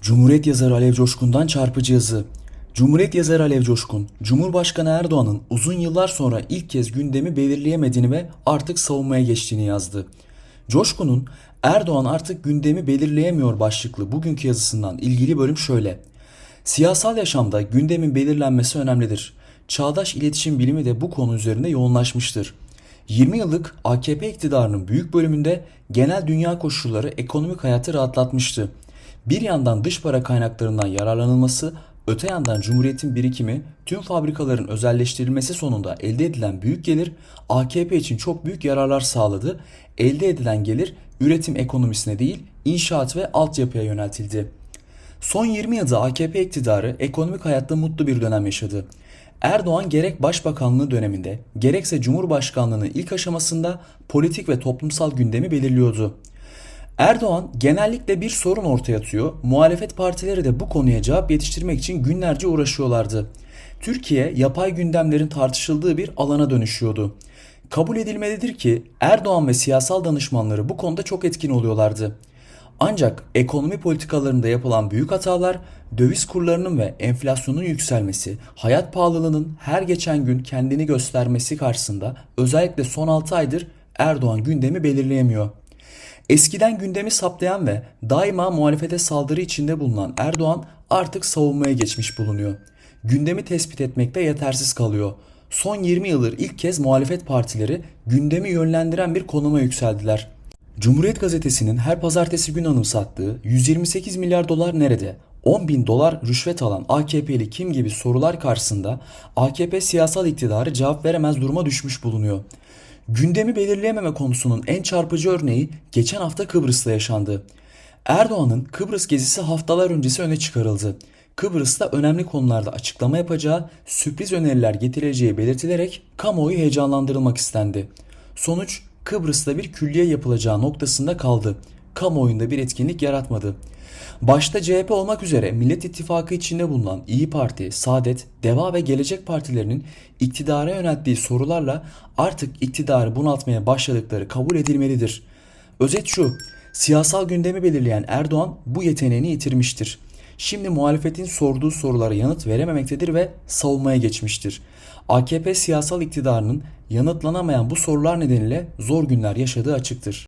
Cumhuriyet yazarı Alev Coşkun'dan çarpıcı yazı. Cumhuriyet yazarı Alev Coşkun, Cumhurbaşkanı Erdoğan'ın uzun yıllar sonra ilk kez gündemi belirleyemediğini ve artık savunmaya geçtiğini yazdı. Coşkun'un Erdoğan artık gündemi belirleyemiyor başlıklı bugünkü yazısından ilgili bölüm şöyle. Siyasal yaşamda gündemin belirlenmesi önemlidir. Çağdaş iletişim bilimi de bu konu üzerinde yoğunlaşmıştır. 20 yıllık AKP iktidarının büyük bölümünde genel dünya koşulları ekonomik hayatı rahatlatmıştı. Bir yandan dış para kaynaklarından yararlanılması, öte yandan Cumhuriyet'in birikimi, tüm fabrikaların özelleştirilmesi sonunda elde edilen büyük gelir AKP için çok büyük yararlar sağladı. Elde edilen gelir üretim ekonomisine değil, inşaat ve altyapıya yöneltildi. Son 20 yılda AKP iktidarı ekonomik hayatta mutlu bir dönem yaşadı. Erdoğan gerek başbakanlığı döneminde gerekse Cumhurbaşkanlığının ilk aşamasında politik ve toplumsal gündemi belirliyordu. Erdoğan genellikle bir sorun ortaya atıyor. Muhalefet partileri de bu konuya cevap yetiştirmek için günlerce uğraşıyorlardı. Türkiye yapay gündemlerin tartışıldığı bir alana dönüşüyordu. Kabul edilmelidir ki Erdoğan ve siyasal danışmanları bu konuda çok etkin oluyorlardı. Ancak ekonomi politikalarında yapılan büyük hatalar, döviz kurlarının ve enflasyonun yükselmesi, hayat pahalılığının her geçen gün kendini göstermesi karşısında özellikle son 6 aydır Erdoğan gündemi belirleyemiyor. Eskiden gündemi saptayan ve daima muhalefete saldırı içinde bulunan Erdoğan artık savunmaya geçmiş bulunuyor. Gündemi tespit etmekte yetersiz kalıyor. Son 20 yıldır ilk kez muhalefet partileri gündemi yönlendiren bir konuma yükseldiler. Cumhuriyet Gazetesi'nin her pazartesi gün anımsattığı 128 milyar dolar nerede? 10 bin dolar rüşvet alan AKP'li kim gibi sorular karşısında AKP siyasal iktidarı cevap veremez duruma düşmüş bulunuyor. Gündemi belirleyememe konusunun en çarpıcı örneği geçen hafta Kıbrıs'ta yaşandı. Erdoğan'ın Kıbrıs gezisi haftalar öncesi öne çıkarıldı. Kıbrıs'ta önemli konularda açıklama yapacağı, sürpriz öneriler getireceği belirtilerek kamuoyu heyecanlandırılmak istendi. Sonuç Kıbrıs'ta bir külliye yapılacağı noktasında kaldı. Kamuoyunda bir etkinlik yaratmadı. Başta CHP olmak üzere Millet İttifakı içinde bulunan İyi Parti, Saadet, Deva ve Gelecek Partilerinin iktidara yönelttiği sorularla artık iktidarı bunaltmaya başladıkları kabul edilmelidir. Özet şu, siyasal gündemi belirleyen Erdoğan bu yeteneğini yitirmiştir. Şimdi muhalefetin sorduğu sorulara yanıt verememektedir ve savunmaya geçmiştir. AKP siyasal iktidarının yanıtlanamayan bu sorular nedeniyle zor günler yaşadığı açıktır.